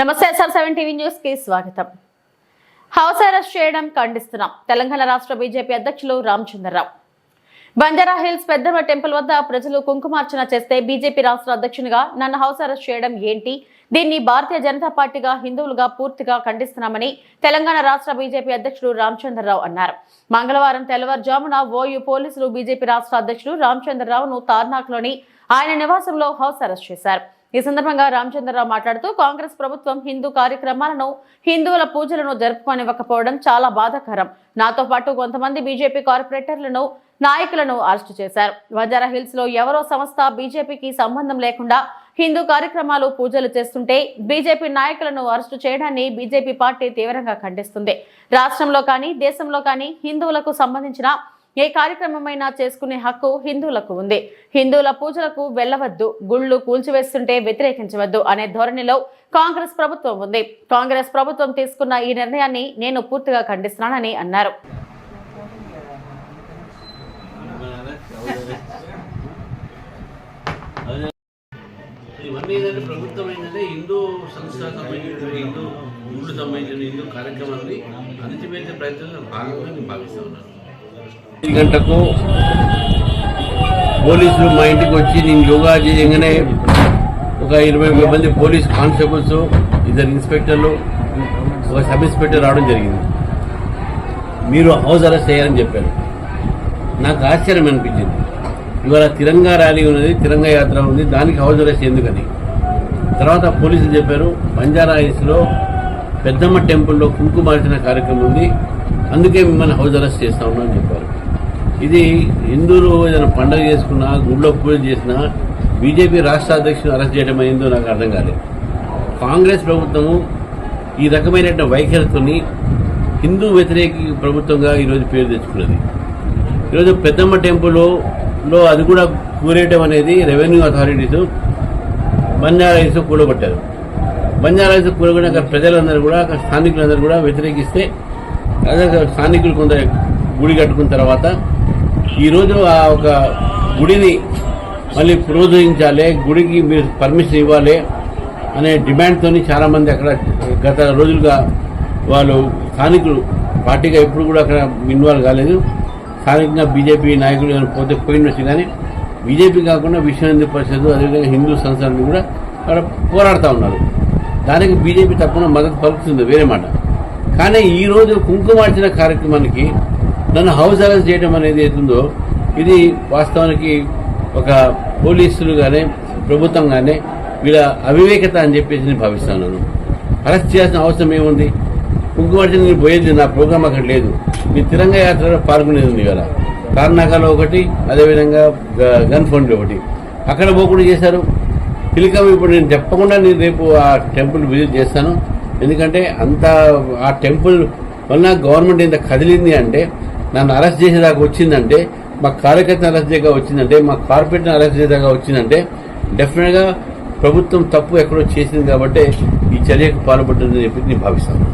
నమస్తే seven TV న్యూస్కి స్వాగతం. హౌస్ అరెస్ట్ చేయడం ఖండిస్తున్నాం. తెలంగాణ రాష్ట్ర బీజేపీ అధ్యక్షులు రామచంద్రరావు. బంజారా హిల్స్ పెద్దమ్మ టెంపుల్ వద్ద ప్రజలు కుంకుమార్చన చేస్తే బీజేపీ రాష్ట్ర అధ్యక్షునిగా నన్ను హౌస్ అరెస్ట్ చేయడం ఏంటి? దీన్ని భారతీయ జనతా పార్టీగా హిందువులుగా పూర్తిగా ఖండిస్తున్నామని తెలంగాణ రాష్ట్ర బీజేపీ అధ్యక్షుడు రామచంద్రరావు అన్నారు. మంగళవారం తెల్లవారుజామున ఓయూ పోలీసులు బీజేపీ రాష్ట్ర అధ్యక్షుడు రామచంద్రరావును తార్నాక్లోని ఆయన నివాసంలో హౌస్ అరెస్ట్ చేశారు. ఈ సందర్భంగా రామచంద్రరావు మాట్లాడుతూ కాంగ్రెస్ ప్రభుత్వం హిందూ కార్యక్రమాలను హిందువుల పూజలను జరుపుకోనివ్వకపోవడం చాలా బాధాకరం. నాతో పాటు కొంతమంది బీజేపీ కార్పొరేటర్లను నాయకులను అరెస్టు చేశారు. వజారా హిల్స్లో ఎవరో సంస్థ బీజేపీకి సంబంధం లేకుండా హిందూ కార్యక్రమాలు పూజలు చేస్తుంటే బీజేపీ నాయకులను అరెస్టు చేయడాన్ని బీజేపీ పార్టీ తీవ్రంగా ఖండిస్తుంది. రాష్ట్రంలో కానీ దేశంలో కానీ హిందువులకు సంబంధించిన ఏ కార్యక్రమమైనా చేసుకునే హక్కు హిందువులకు ఉంది. హిందువుల పూజలకు వెళ్ళవద్దు గుళ్ళు కూల్చివేస్తుంటే వ్యతిరేకించవద్దు అనే ధోరణిలో కాంగ్రెస్ ప్రభుత్వం ఉంది. కాంగ్రెస్ ప్రభుత్వం తీసుకున్న ఈ నిర్ణయాన్ని నేను పూర్తిగా ఖండిస్తున్నానని అన్నారు. ఇవన్నీ ఏంటంటే ప్రభుత్వం ఏంటంటే హిందూ సంస్థ సంబంధించిన హిందూ గుళ్ళు సంబంధించిన హిందూ కార్యక్రమాన్ని అణిచివేసే ప్రయత్నంలో భాగంగా నేను భావిస్తూ ఉన్నాను. గంటకు పోలీసులు మా ఇంటికి వచ్చి నేను యోగా చేయగానే ఒక ఇరవై మంది పోలీస్ కానిస్టేబుల్స్ ఇద్దరు ఇన్స్పెక్టర్లు ఒక సబ్ ఇన్స్పెక్టర్ రావడం జరిగింది. మీరు హౌస్ అరెస్ట్ చేయాలని చెప్పారు. నాకు ఆశ్చర్యం అనిపించింది. ఇవాళ తిరంగా ర్యాలీ ఉన్నది తిరంగా యాత్ర ఉంది దానికి హౌస్ అరెస్ట్ ఎందుకని? తర్వాత పోలీసులు చెప్పారు బంజారా పెద్దమ్మ టెంపుల్లో కుంకుమార్చిన కార్యక్రమం ఉంది అందుకే మిమ్మల్ని హౌస్ అరెస్ట్ చేస్తా ఉన్నామని చెప్పారు. ఇది హిందువులు ఏదైనా పండుగ చేసుకున్నా గుళ్ళో పూజ చేసినా బీజేపీ రాష్ట్ర అధ్యక్షుడు అరెస్ట్ చేయడం అయిందో నాకు అర్థం కాలేదు కాంగ్రెస్ ప్రభుత్వము ఈ రకమైన వైఖరితోని హిందూ వ్యతిరేక ప్రభుత్వంగా ఈరోజు పేరు తెచ్చుకున్నది. ఈరోజు పెద్దమ్మ టెంపుల్లో లో అది కూడా కూరేయటం అనేది రెవెన్యూ అథారిటీస్ బంజారాయిస్ కూడబట్టారు బంజారాయిస్ బంజారా అక్కడ ప్రజలందరూ కూడా అక్కడ స్థానికులందరూ కూడా వ్యతిరేకిస్తే అదే స్థానికులు కొందరు గుడి కట్టుకున్న తర్వాత ఈరోజు ఆ ఒక గుడిని మళ్ళీ ప్రోత్సహించాలి గుడికి మీరు పర్మిషన్ ఇవ్వాలి అనే డిమాండ్తో చాలామంది అక్కడ గత రోజులుగా వాళ్ళు స్థానికులు పార్టీగా ఎప్పుడు కూడా అక్కడ ఇన్వాల్వ్ కాలేదు. స్థానికంగా బీజేపీ నాయకులు కానీ పోతే పోయినచ్చు కానీ బీజేపీ కాకుండా విశ్వ హిందూ పరిషత్ అదేవిధంగా హిందూ సంస్థలు కూడా అక్కడ పోరాడుతూ ఉన్నారు. దానికి బీజేపీ తప్పకుండా మద్దతు పలుకుతుంది వేరే మాట. కానీ ఈ రోజు కుంకుమార్చన కార్యక్రమానికి నన్ను హౌస్ అరెస్ట్ చేయడం అనేది ఏతుందో ఇది వాస్తవానికి ఒక పోలీసులు కానీ ప్రభుత్వం కానీ వీళ్ళ అవివేకత అని చెప్పేసి నేను భావిస్తున్నాను అరెస్ట్ చేయాల్సిన అవసరం ఏముంది? కుంకుమార్చన నేను పోయేది నా ప్రోగ్రామ్ అక్కడ లేదు. మీ తిరంగ యాత్రలో పాల్గొనేది ఉంది కదా కర్ణాటకలో ఒకటి అదేవిధంగా గ- గన్ ఫండ్ ఒకటి. అక్కడ పోకుండా చేశారు. పిలికం ఇప్పుడు నేను చెప్పకుండా నేను రేపు ఆ టెంపుల్ విజిట్ చేస్తాను. ఎందుకంటే అంత ఆ టెంపుల్ వలన గవర్నమెంట్ ఇంత కదిలింది అంటే నన్ను అరెస్ట్ చేసేదాకా వచ్చిందంటే మా కార్యకర్తను అరెస్ట్ చేయగా వచ్చిందంటే మా కార్పొరేట్ని అరెస్ట్ చేసేదాకా వచ్చిందంటే డెఫినెట్గా ప్రభుత్వం తప్పు ఎక్కడో చేసింది కాబట్టి ఈ చర్యకు పాల్పడుతుందని చెప్పి నేను భావిస్తాను.